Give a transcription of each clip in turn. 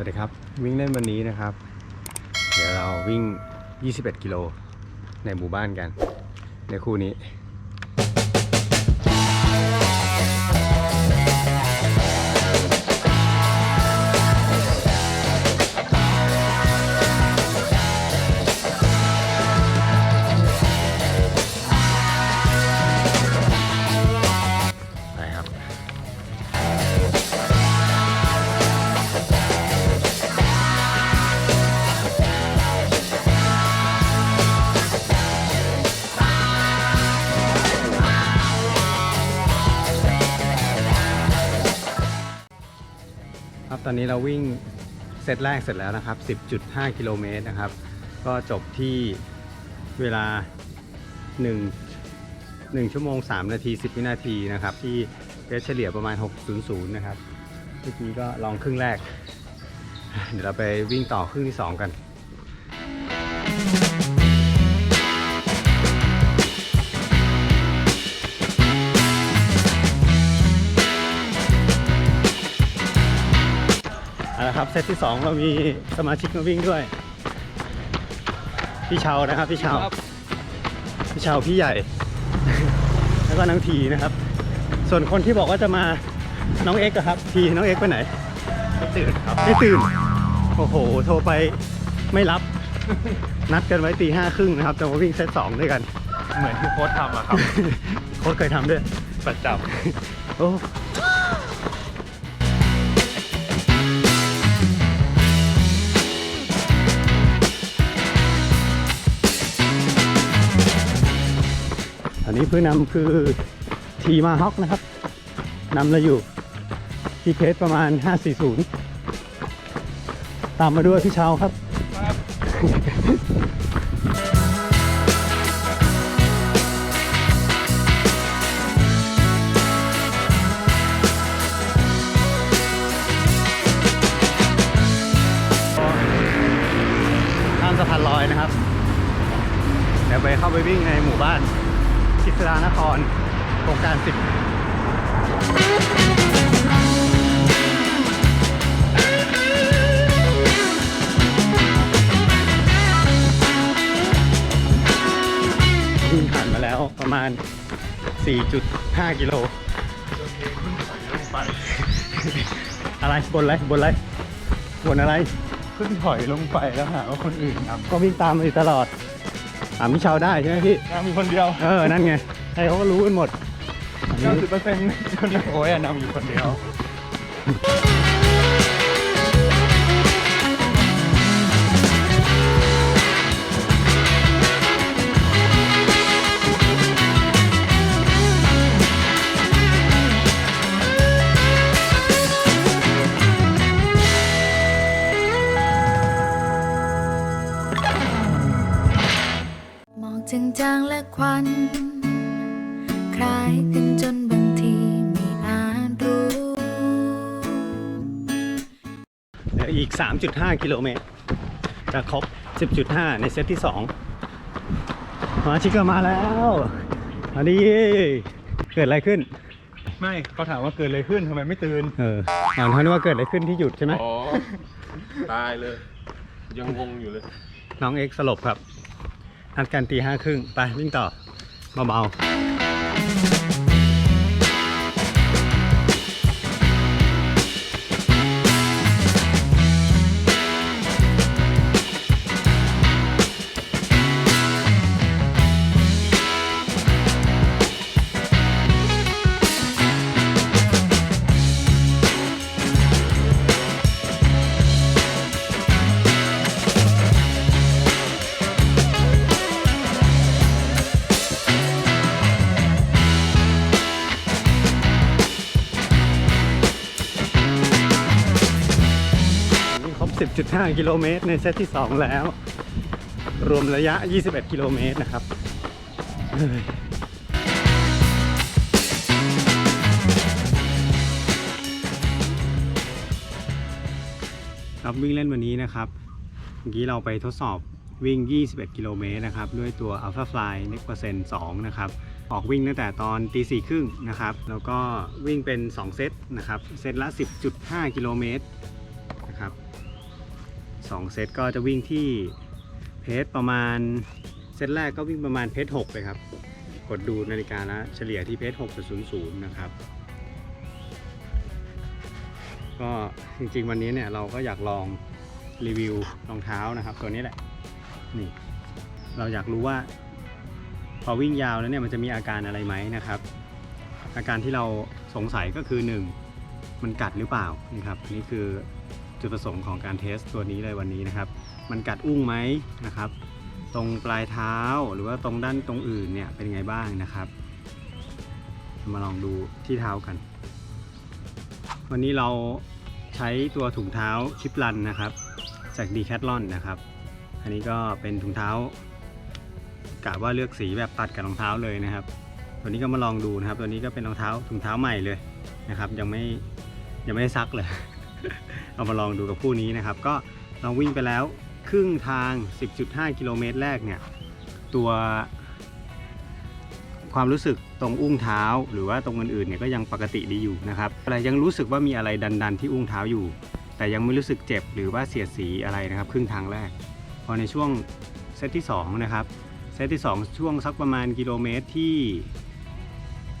วัสดีครับวิ่งเล่นวันนี้นะครับ เดี๋ยวเราวิ่ง 21 กิโลในหมู่บ้านกัน ในคู่นี้ อนนี้เราวิ่งเซตแรกเสร็จแล้วนะครับ 10.5 กิโลเมตรนะครับ ก็จบที่เวลา 1 1 ชั่วโมง 3 นาที 10 วินาทีนะครับ ที่เเฉลี่ยประมาณ 600 นะครับเมื่อกี้ก็ลองครึ่งแรก เดี๋ยวเราไปวิ่งต่อครึ่งที่ 2 กัน เอาละครับเซตที่ 2 เรามีสมาชิกมาวิ่งด้วย พี่เชานะครับพี่เชาพี่เชาพี่ใหญ่ แล้วก็น้องทีนะครับ ส่วนคนที่บอกว่าจะมาน้องเอ็กซ์อะครับ ทีน้องเอ็กซ์ไปไหนไม่ตื่นครับไม่ตื่นโอ้โห โทรไปไม่รับ นัดกันไว้ตีห้าครึ่งนะครับจะมาวิ่งเซตสองด้วยกัน เหมือนที่โค้ชทำอะครับ โค้ชเคยทำด้วยประจโอ้ นี้ผู้นำคือทีมาฮอกนะครับนำเราอยู่ที่เพจประมาณ 540 ตามมาด้วยพี่เชาครับข้ามสะพานลอยนะครับ เดี๋ยวไปเข้าไปวิ่งในหมู่บ้าน กิษรานครโครงการสิบวิ่งผ่านมาแล้วประมาณ 4.5 กิโลำไปอะไรบนอะไรบนอะไรบนอะไร ขึ้นถอยลงไปแล้วหาว่าคนอื่นครับ ก็วิ่งตามมาอยู่ตลอด ถามพี่เชาได้ใช่ไหมพี่ นำมีคนเดียวเออ นั่นไงใครเขาก็รู้กันหมดอันนี้90เปอร์เซ็นต์คนโอ้ยอะนำอยู่คนเดียว ออีก 3.5 กิโลเมตรจะครบ 10.5 ในเซตที่ 2 มาชิกก็มาแล้วมาดีเกิดอะไรขึ้น ไม่เขาถามว่าเกิดอะไรขึ้นทำไมไม่ตื่น เอออ่านเขานึกว่าเกิดอะไรขึ้นที่หยุดใช่ไหมอ๋อ ตายเลย ยังงงอยู่เลย น้องเอ็กซ์สลบครับนัดกันตีห้าครึ่งไปวิ่งต่อเบาๆ 10.5 กิโลเมตร ในเซตที่ 2 แล้ว รวมระยะ 21 กิโลเมตรนะครับเฮ้ยครับวิ่งเล่นวันนี้นะครับเมื่อกี้เราไปทดสอบวิ่ง 21 กิโลเมตรนะครับ ด้วยตัว Alpha Fly Next Percent 2นะครับ ออกวิ่งตั้งแต่ตอนตีสี่ครึ่งนะครับ แล้วก็วิ่งเป็น 2 เซตนะครับ เซตละ 10.5 กิโลเมตร 2 เซตก็จะวิ่งที่เพจประมาณเซตแรกก็วิ่งประมาณเพจ6เลยครับ กดดูนาฬิกาแล้วเฉลี่ยที่เพจ6.00 นะครับ ก็จริงๆวันนี้เนี่ยเราก็อยากลองรีวิวรองเท้านะครับ ตัวนี้แหละนี่เราอยากรู้ว่า พอวิ่งยาวแล้วเนี่ยมันจะมีอาการอะไรไหมนะครับ อาการที่เราสงสัยก็คือ 1 มันกัดหรือเปล่านี่ครับนี่คือ จุดประสงค์ของการเทสตัวนี้เลยวันนี้นะครับ มันกัดอุ้งไหมนะครับ ตรงปลายเท้าหรือว่าตรงด้านตรงอื่นเนี่ยเป็นไงบ้างนะครับ มาลองดูที่เท้ากัน วันนี้เราใช้ตัวถุงเท้าชิปลันนะครับ จากดีแคทลอนนะครับ อันนี้ก็เป็นถุงเท้ากะว่าเลือกสีแบบตัดกับรองเท้าเลยนะครับ ตัวนี้ก็มาลองดูนะครับ ตัวนี้ก็เป็นรองเท้าถุงเท้าใหม่เลยนะครับ ยังไม่ยังไม่ได้ซักเลย เอามาลองดูกับคู่นี้นะครับ ก็ลองวิ่งไปแล้วครึ่งทาง 10.5 กิโลเมตรแรกเนี่ย ตัวความรู้สึกตรงอุ้งเท้าหรือว่าตรงอื่นๆเนี่ยก็ยังปกติดีอยู่นะครับแต่ยังรู้สึกว่ามีอะไรดันๆที่อุ้งเท้าอยู่ แต่ยังไม่รู้สึกเจ็บหรือว่าเสียดสีอะไรนะครับ ครึ่งทางแรก พอในช่วงเซตที่สองนะครับเซตที่ 2 ช่วงสักประมาณกิโลเมตรที่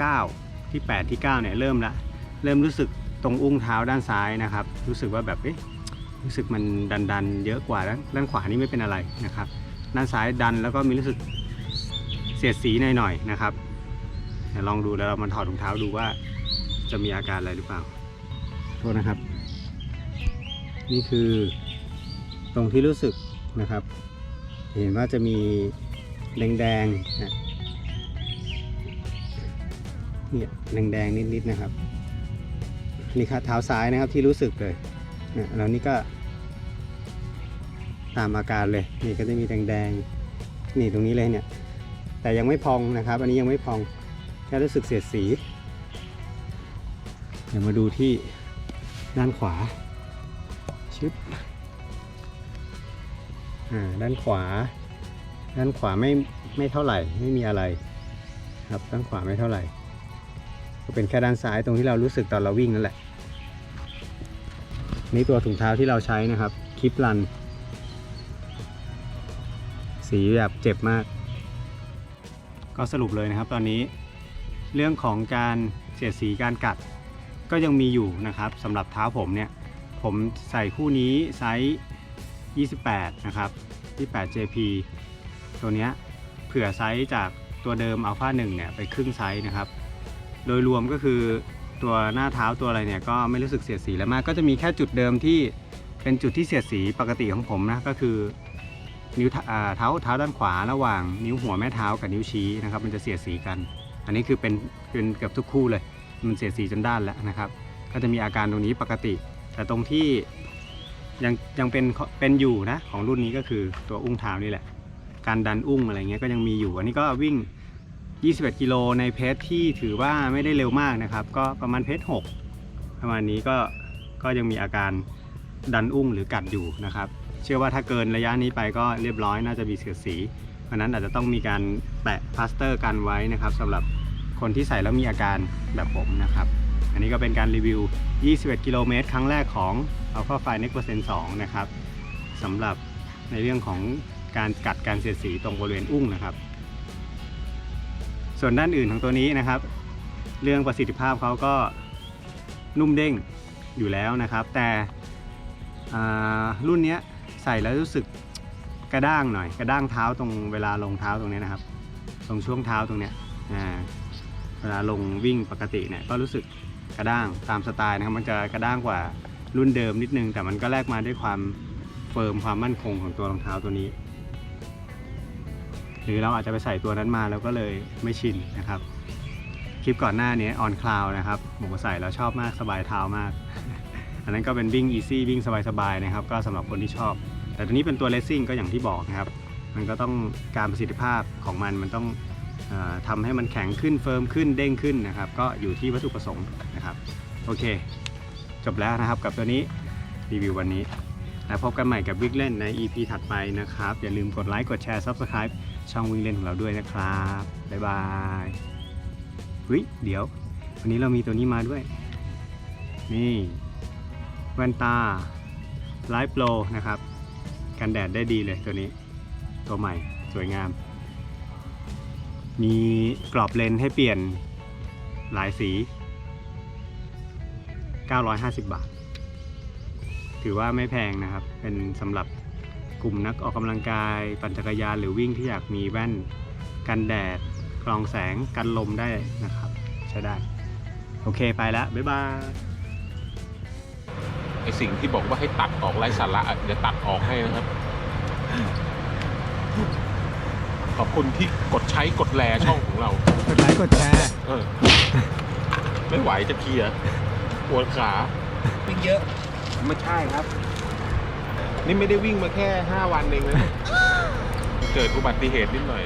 9 ที่ 8 ที่ 9เนี่ยเริ่มละเริ่มรู้สึก ตรงอุ้งเท้าด้านซ้ายนะครับ รู้สึกว่าแบบเอ๊ะรู้สึกมันดันดันๆเยอะกว่าด้านด้านขวานี่ไม่เป็นอะไรนะครับ ด้านซ้ายดันแล้วก็มีรู้สึกเสียดสีหน่อยๆนะครับลองดูแล้วเรามาถอดถุงเท้าดูว่าจะมีอาการอะไรหรือเปล่าโทษนะครับ นี่คือตรงที่รู้สึกนะครับ เห็นว่าจะมีแดงๆนะเนี่ยแดงๆนิดๆนะครับ นี่ครับเท้าซ้ายนะครับที่รู้สึกเลยนะแล้วนี่ก็ตามอาการเลย นี่ก็จะมีแดงๆ นี่ตรงนี้เลยเนี่ย แต่ยังไม่พองนะครับ อันนี้ยังไม่พอง แค่รู้สึกเสียดสี เดี๋ยวมาดูที่ด้านขวาชึบอ่า ด้านขวา ด้านขวาไม่ไม่เท่าไหร่ ไม่มีอะไร ครับ ด้านขวาไม่เท่าไหร่ ก็เป็นแค่ด้านซ้ายตรงที่เรารู้สึกตอนเราวิ่งนั่นแหละ นี่ตัวถุงเท้าที่เราใช้นะครับ คลิปรัน สีแบบเจ็บมาก ก็สรุปเลยนะครับตอนนี้เรื่องของการเสียดสีการกัดก็ยังมีอยู่นะครับสำหรับเท้าผมเนี่ย ผมใส่คู่นี้ไซส์ 28 นะครับ 28 JP ตัวเนี้ยเผื่อไซส์จากตัวเดิม Alpha 1เนี่ย ไปครึ่งไซส์นะครับ โดยรวมก็คือตัวหน้าเท้าตัวอะไรเนี่ยก็ไม่รู้สึกเสียดสีแล้วมาก ก็จะมีแค่จุดเดิมที่เป็นจุดที่เสียดสีปกติของผมนะก็คือนิ้วเท้าเท้าเท้าด้านขวาระหว่างนิ้วหัวแม่เท้ากับนิ้วชี้นะครับ มันจะเสียดสีกัน อันนี้คือเป็นเป็นเกือบทุกคู่เลย มันเสียดสีจนด้านแล้วนะครับ ก็จะมีอาการตรงนี้ปกติ แต่ตรงที่ยังยังเป็นเป็นอยู่นะของรุ่นนี้ก็คือตัวอุ้งเท้านี่แหละ การดันอุ้งอะไรเงี้ยก็ยังมีอยู่ อันนี้ก็วิ่ง 21 กิโลในเพจที่ถือว่าไม่ได้เร็วมากนะครับ ก็ประมาณเพจ6ประมาณนี้ก็ก็ยังมีอาการดันอุ้งหรือกัดอยู่นะครับ เชื่อว่าถ้าเกินระยะนี้ไปก็เรียบร้อยน่าจะมีเสียดสีเพราะนั้นอาจจะต้องมีการแปะพลาสเตอร์กันไว้นะครับสำหรับคนที่ใส่แล้วมีอาการแบบผมนะครับ อันนี้ก็เป็นการรีวิว 21 กิโลเมตรครั้งแรกของ Alpha f i n e x Percent 2นะครับสำหรับในเรื่องของการกัดการเสียดสีตรงบริเวณอุ้งนะครับ ส่วนด้านอื่นของตัวนี้นะครับ เรื่องประสิทธิภาพเขาก็นุ่มเด้งอยู่แล้วนะครับ แต่รุ่นนี้ใส่แล้วรู้สึกกระด้างหน่อย กระด้างเท้าตรงเวลาลงเท้าตรงนี้นะครับ ตรงช่วงเท้าตรงเนี้ยเวลาลงวิ่งปกติเนี่ยก็รู้สึกกระด้างตามสไตล์นะครับ มันจะกระด้างกว่ารุ่นเดิมนิดนึง แต่มันก็แลกมาด้วยความเฟิร์มความมั่นคงของตัวรองเท้าตัวนี้ หรือเราอาจจะไปใส่ตัวนั้นมาแล้วก็เลยไม่ชินนะครับ คลิปก่อนหน้านี้ออนคลาวนะครับผมก็ใส่แล้วชอบมากสบายเท้ามาก อันนั้นก็เป็นวิ่งอีซี่วิ่งสบายๆนะครับ ก็สำหรับคนที่ชอบ แต่ตัวนี้เป็นตัวเลสซิ่งก็อย่างที่บอกนะครับ มันก็ต้องการประสิทธิภาพของมันมันต้องออทำให้มันแข็งขึ้นเฟิร์มขึ้นเด้งขึ้นนะครับ ก็อยู่ที่วัตถุประสงค์นะครับ โอเค จบแล้วนะครับกับตัวนี้รีวิววันนี้ แล้วพบกันใหม่กับวิกเล่นใน EP ถัดไปนะครับ อย่าลืมกดไลค์กดแชร์ Subscribe ช่องวิ่งเล่นของเราด้วยนะครับ บ๊ายบายเฮ้ยเดี๋ยว วันนี้เรามีตัวนี้มาด้วย นี่แว่นตาไลฟ์โปรนะครับ กันแดดได้ดีเลยตัวนี้ ตัวใหม่สวยงาม มีกรอบเลนส์ให้เปลี่ยนหลายสี 950 บาท ถือว่าไม่แพงนะครับ เป็นสำหรับ กลุ่มนักออกกำลังกาย ปั่นจักรยานหรือวิ่งที่อยากมีแว่นกันแดดกรองแสงกันลมได้นะครับ ใช้ได้ โอเคไปแล้วบ๊ายบายไอสิ่งที่บอกว่าให้ตัดออกไร้สาระอะเดี๋ยวตัดออกให้นะครับ ขอบคุณที่กดใช้กดแลช่องของเรา กดไลค์กดแชร์เออ ไม่ไหวจะเคลียร์ปวดขา วิ่งเยอะ ไม่ใช่ครับ นี่ไม่ได้วิ่งมาแค่ 5 วันเองนะ เกิดอุบัติเหตุนิดหน่อย